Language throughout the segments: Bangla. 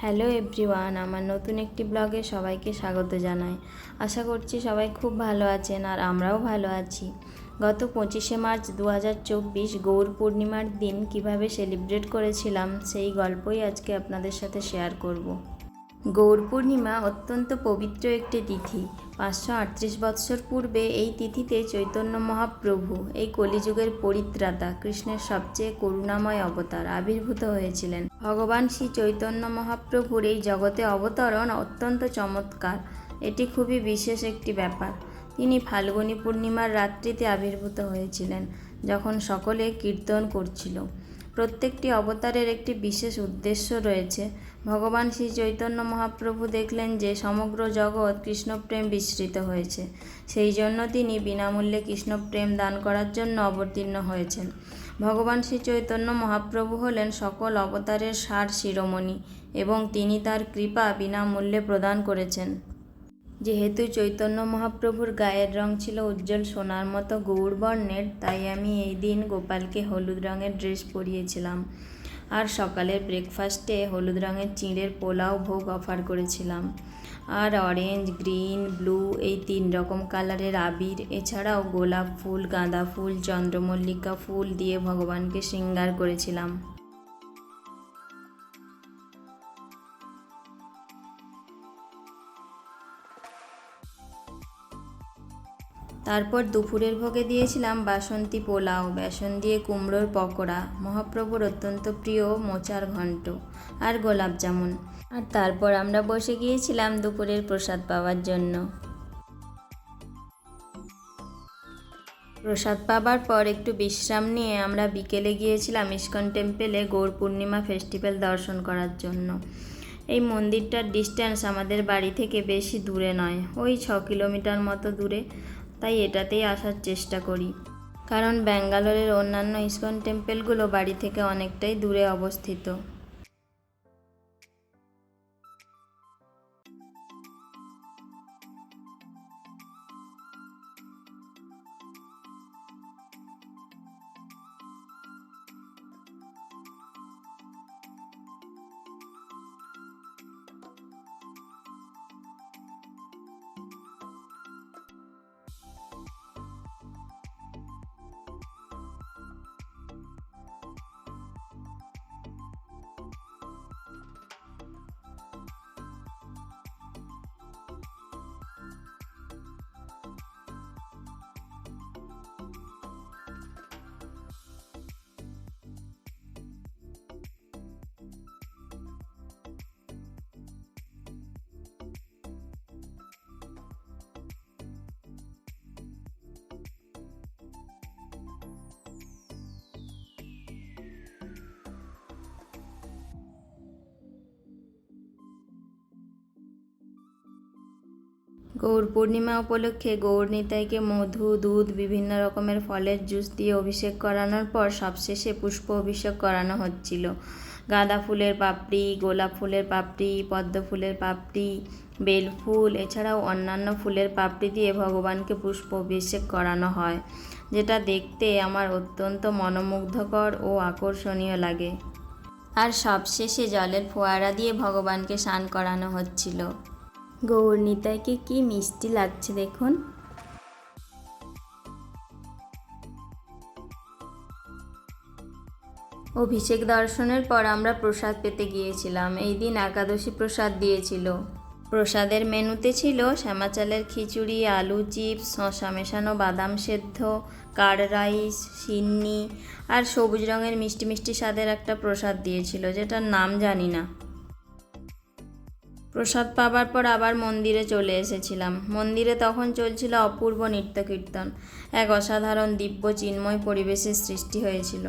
হ্যালো এভরিওয়ান, আমার নতুন একটি ব্লগে সবাইকে স্বাগত জানাই আশা করছি সবাই খুব ভালো আছেন আর আমরাও ভালো আছি গত পঁচিশে মার্চ দু হাজার চব্বিশ গৌর পূর্ণিমার দিন কীভাবে সেলিব্রেট করেছিলাম সেই গল্পই আজকে আপনাদের সাথে শেয়ার করব। গৌর পূর্ণিমা অত্যন্ত পবিত্র একটি তিথি। পাঁচশো আটত্রিশ বৎসর পূর্বে এই তিথিতে চৈতন্য মহাপ্রভু, এই কলিযুগের পরিত্রাতা, কৃষ্ণের সবচেয়ে করুণাময় অবতার আবির্ভূত হয়েছিলেন। ভগবান শ্রী চৈতন্য মহাপ্রভুর এই জগতে অবতরণ অত্যন্ত চমৎকার। এটি খুবই বিশেষ একটি ব্যাপার। তিনি ফাল্গুনী পূর্ণিমার রাত্রিতে আবির্ভূত হয়েছিলেন, যখন সকলে কীর্তন করছিল। প্রত্যেকটি অবতারের একটি বিশেষ উদ্দেশ্য রয়েছে। ভগবান শ্রী চৈতন্য মহাপ্রভু দেখলেন যে সমগ্র জগৎ কৃষ্ণপ্রেম বিস্মৃত হয়েছে। সেই জন্য তিনি বিনামূল্যে কৃষ্ণপ্রেম দান করার জন্য অবতীর্ণ হয়েছেন। ভগবান শ্রী চৈতন্য মহাপ্রভু হলেন সকল অবতারের সার শিরোমণি এবং তিনি তার কৃপা বিনামূল্যে প্রদান করেছেন। যেহেতু চৈতন্য মহাপ্রভুর গায়ের রং ছিল উজ্জ্বল সোনার মতো গৌড় বর্ণের, তাই আমি এই দিন গোপালকে হলুদ রঙের ড্রেস পরিয়েছিলাম। আর সকালের ব্রেকফাস্টে হলুদ রঙের চিঁড়ের পোলাও ভোগ অফার করেছিলাম। আর অরেঞ্জ গ্রিন ব্লু এই তিন রকম কালারের আবির, এছাড়াও গোলাপ ফুল, গাঁদা ফুল, চন্দ্রমল্লিকা ফুল দিয়ে ভগবানকে শৃঙ্গার করেছিলাম। তারপর দুপুরের ভোগে দিয়েছিলাম বাসন্তী পোলাও, বেসন দিয়ে কুমড়োর পকোড়া, মহাপ্রভুর অত্যন্ত প্রিয় মোচার ঘন্ট আর গোলাপ জামুন। আর তারপর আমরা বসে গিয়েছিলাম দুপুরের প্রসাদ পাওয়ার জন্য। প্রসাদ পাবার পর একটু বিশ্রাম নিয়ে আমরা বিকেলে গিয়েছিলাম ইস্কন টেম্পেলে গৌর পূর্ণিমা ফেস্টিভ্যাল দর্শন করার জন্য। এই মন্দিরটার ডিস্ট্যান্স আমাদের বাড়ি থেকে বেশি দূরে নয়, ওই ছ কিলোমিটার মতো দূরে। তাই এটাতেই আসার চেষ্টা করি। কারণ ব্যাঙ্গালোরের অন্যান্য ইস্কন টেম্পেলগুলো বাড়ি থেকে অনেকটাই দূরে অবস্থিত। গৌর পূর্ণিমা উপলক্ষে গৌর নিতাইকে মধু, দুধ, বিভিন্ন রকমের ফলের জুস দিয়ে অভিষেক করানোর পর সবশেষে পুষ্প অভিষেক করানো হচ্ছিল। গাঁদা ফুলের পাপড়ি, গোলাপ ফুলের পাপড়ি, পদ্ম ফুলের পাপড়ি, বেল ফুল, এছাড়াও অন্যান্য ফুলের পাপড়ি দিয়ে ভগবানকে পুষ্প অভিষেক করানো হয়, যেটা দেখতে আমার অত্যন্ত মনোমুগ্ধকর ও আকর্ষণীয় লাগে। আর সবশেষে জলের ফোয়ারা দিয়ে ভগবানকে স্নান করানো হচ্ছিল। গৌর নিতাইকে কি মিষ্টি লাগছে দেখুন। অভিষেক দর্শনের পর আমরা প্রসাদ পেতে গিয়েছিলাম। এই দিন একাদশী প্রসাদ দিয়েছিল। প্রসাদের মেনুতে ছিল শ্যামাচালের খিচুড়ি, আলু, চিপস, শশা মেশানো, বাদাম সেদ্ধ, কার্ড রাইস, সিন্নি আর সবুজ রঙের মিষ্টি মিষ্টি স্বাদের একটা প্রসাদ দিয়েছিল, যেটার নাম জানি না। প্রসাদ পাবার পর আবার মন্দিরে চলে এসেছিলাম। মন্দিরে তখন চলছিল অপূর্ব নৃত্য কীর্তন এক অসাধারণ দিব্য চিন্ময় পরিবেশের সৃষ্টি হয়েছিল।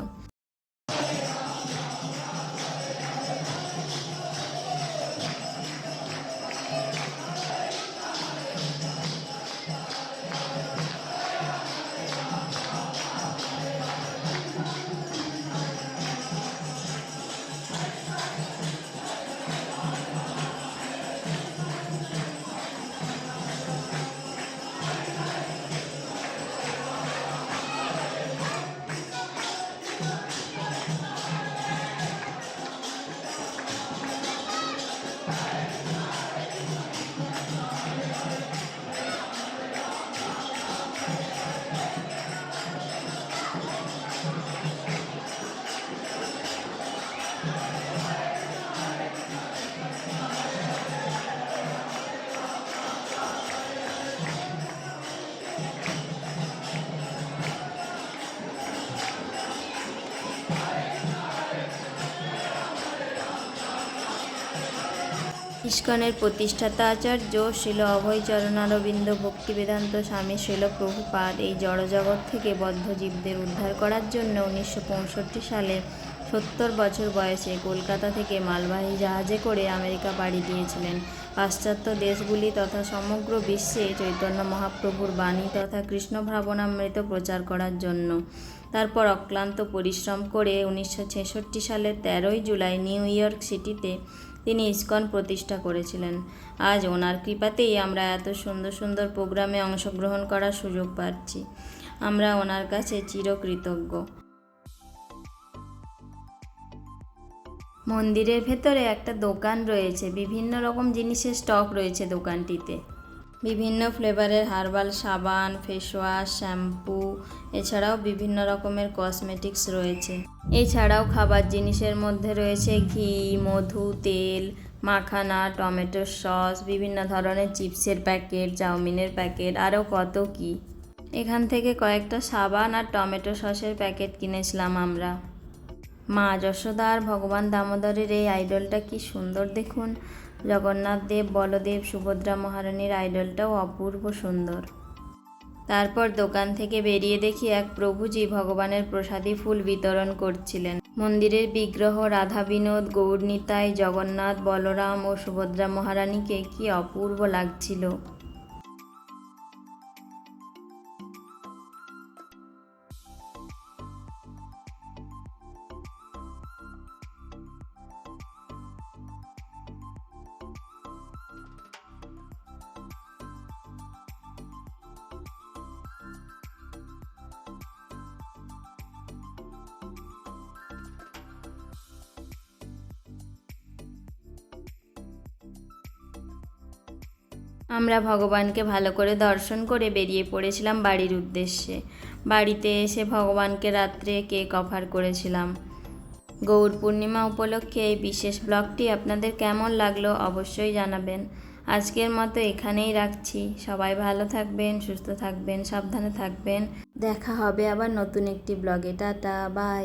ইস্কনের প্রতিষ্ঠাতা আচার্য শিল অভয়চরণারবিন্দ ভক্তিবেদান্ত স্বামী শিল প্রভুপাদ এই জড়জগৎ থেকে বদ্ধ জীবদের উদ্ধার করার জন্য উনিশশো পঁয়ষট্টি সালে সত্তর বছর বয়সে কলকাতা থেকে মালবাহী জাহাজে করে আমেরিকা পাড়ি দিয়েছিলেন। পাশ্চাত্য দেশগুলি তথা সমগ্র বিশ্বে চৈতন্য মহাপ্রভুর বাণী তথা কৃষ্ণ ভাবনামৃত প্রচার করার জন্য। তারপর অক্লান্ত পরিশ্রম করে উনিশশো ছেষট্টি সালের তেরোই জুলাই নিউ ইয়র্ক সিটিতে তিনি ইস্কন প্রতিষ্ঠা করেছিলেন। আজ ওনার কৃপাতেই আমরা এত সুন্দর সুন্দর প্রোগ্রামে অংশগ্রহণ করার সুযোগ পাচ্ছি। আমরা ওনার কাছে চিরকৃতজ্ঞ। মন্দিরের ভেতরে একটা দোকান রয়েছে। বিভিন্ন রকম জিনিসের স্টক রয়েছে দোকানটিতে। বিভিন্ন ফ্লেভারের হার্বাল সাবান ফেস ওয়াশ শ্যাম্পু এছাড়াও বিভিন্ন রকমের কসমেটিক্স রয়েছে। এছাড়াও খাবার জিনিসের মধ্যে রয়েছে ঘি, মধু, তেল, মাখানা, টমেটো সস, বিভিন্ন ধরনের চিপসের প্যাকেট, চাউমিনের প্যাকেট আরও কত কি। এখান থেকে কয়েকটা সাবান আর টমেটো সসের প্যাকেট কিনেছিলাম আমরা। মা যশোদা আর ভগবান দামোদরের এই আইডলটা কি সুন্দর দেখুন। জগন্নাথ দেব, বলদেব, সুভদ্রা মহারানীর আইডলটাও অপূর্ব সুন্দর। তারপর দোকান থেকে বেরিয়ে দেখি এক প্রভুজি ভগবানের প্রসাদী ফুল বিতরণ করছিলেন। মন্দিরের বিগ্রহ, রাধা বিনোদ গৌরনীতায় জগন্নাথ, বলরাম ও সুভদ্রা মহারানীকে কি অপূর্ব লাগছিল। আমরা ভগবানকে ভালো করে দর্শন করে বেরিয়ে পড়েছিলাম বাড়ির উদ্দেশ্যে। বাড়িতে এসে ভগবানকে রাত্রে কেক অফার করেছিলাম। গৌর পূর্ণিমা উপলক্ষে এই বিশেষ ব্লগটি আপনাদের কেমন লাগল অবশ্যই জানাবেন। আজকের মতো এখানেই রাখছি। সবাই ভালো থাকবেন, সুস্থ থাকবেন, সাবধানে থাকবেন। দেখা হবে আবার নতুন একটি ব্লগে। Tata, bye.